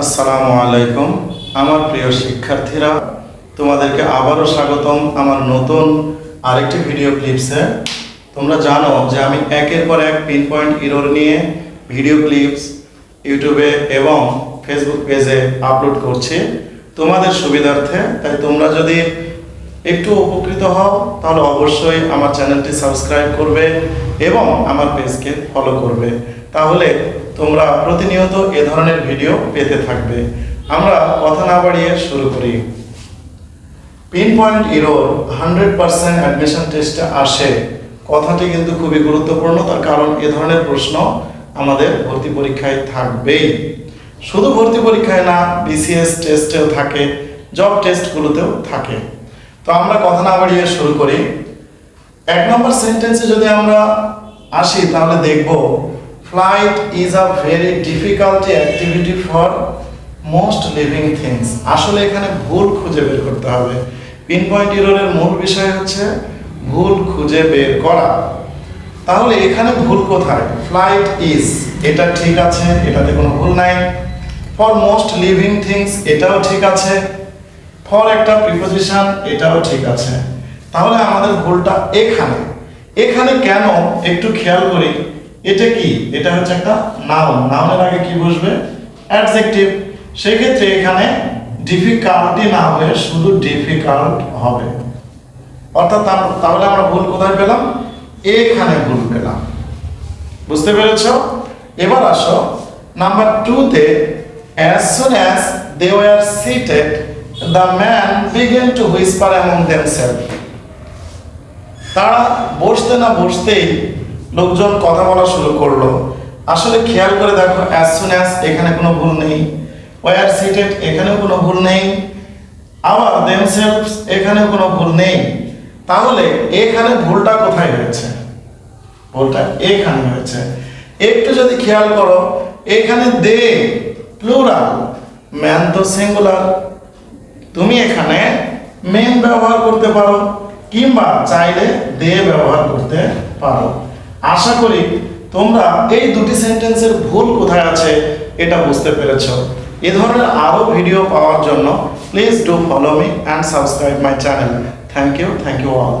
আসসালামু আলাইকুম। আমার প্রিয় শিক্ষার্থীরা, তোমাদেরকে আবারও স্বাগতম আমার নতুন আরেকটি ভিডিও ক্লিপসে তোমরা জানো যে আমি একের পর এক পিন পয়েন্ট ইরোর নিয়ে ভিডিও ক্লিপস ইউটিউবে এবং ফেসবুক পেজে আপলোড করছি। তোমাদের সুবিধার্থে, তাই তোমরা যদি একটু উপকৃত হও, তাহলে অবশ্যই আমার চ্যানেলটি সাবস্ক্রাইব করবে এবং আমার পেজকে ফলো করবে। তাহলে তোমরা প্রতিনিয়ত এ ধরনের ভিডিও পেতে থাকবে। আমরা কথা না বাড়িয়ে শুরু করি। Pin point error hundred percent admission টেস্টে আসে। কথাটি কিন্তু খুবই গুরুত্বপূর্ণ, তার কারণ এ ধরনের প্রশ্ন আমাদের ভর্তি পরীক্ষায় থাকবেই। শুধু ভর্তি পরীক্ষায় না বিসিএস টেস্টেও থাকে জব টেস্টগুলোতেও থাকে। তো আমরা কথা না বাড়িয়ে শুরু করি। এক নম্বর সেন্টেন্সে যদি আমরা আসি, তাহলে দেখব flight is a very difficulty activity for most living things আসলে এখানে ভুল খুঁজে বের করতে হবে। পিন পয়েন্ট ইরোরের মূল বিষয় হচ্ছে ভুল খুঁজে বের করা। তাহলে এখানে ভুল কোথায়? ফ্লাইট ইজ এটা ঠিক আছে, এটাতে কোনো ভুল নাই। ফর মোস্ট লিভিং থিংস এটাও ঠিক আছে। ফর একটা প্রিপোজিশন এটাও ঠিক আছে। তাহলে আমাদের ভুলটা এখানে। এখানে কেন? একটু খেয়াল করি। এটা কি? এটা হচ্ছে একটা নাউন নাউনের আগে কি বসবে? অ্যাডজেক্টিভ সেক্ষেত্রে এখানে ডিফিকাল্টি না হয়ে শুধু ডিফিকাল্ট হবে। অর্থাৎ তাহলে আমরা ভুল কোথায় পেলাম? এখানে ভুল পেলাম। বুঝতে পেরেছ? এবার আসো। নাম্বার টুতে as soon as they were seated, the man began to whisper among themselves. তারা বসতে না বসতেই লোকজন কথা বলা শুরু করল। আসলে খেয়াল করে দেখো অ্যাজ সুন অ্যাজ এখানে কোনো ভুল নেই ওয়ার সিটেড এখানেও কোনো ভুল নেই আবার দেমসেলফস এখানেও কোনো ভুল নেই। তাহলে এখানে ভুলটা কোথায় হয়েছে? ভুলটা এখানে হয়েছে। একটু যদি খেয়াল করো, এখানে দে প্লুরাল ম্যান তো সিঙ্গুলার তুমি এখানে মেন ব্যবহার করতে পারো, কিংবা চাইলে দে ব্যবহার করতে পারো। আশা করি তোমরা এই দুটি সেন্টেন্সের ভুল কোথায় আছে এটা বুঝতে পেরেছ। এ ধরনের আরও ভিডিও পাওয়ার জন্য please do follow me and subscribe my channel thank you thank you all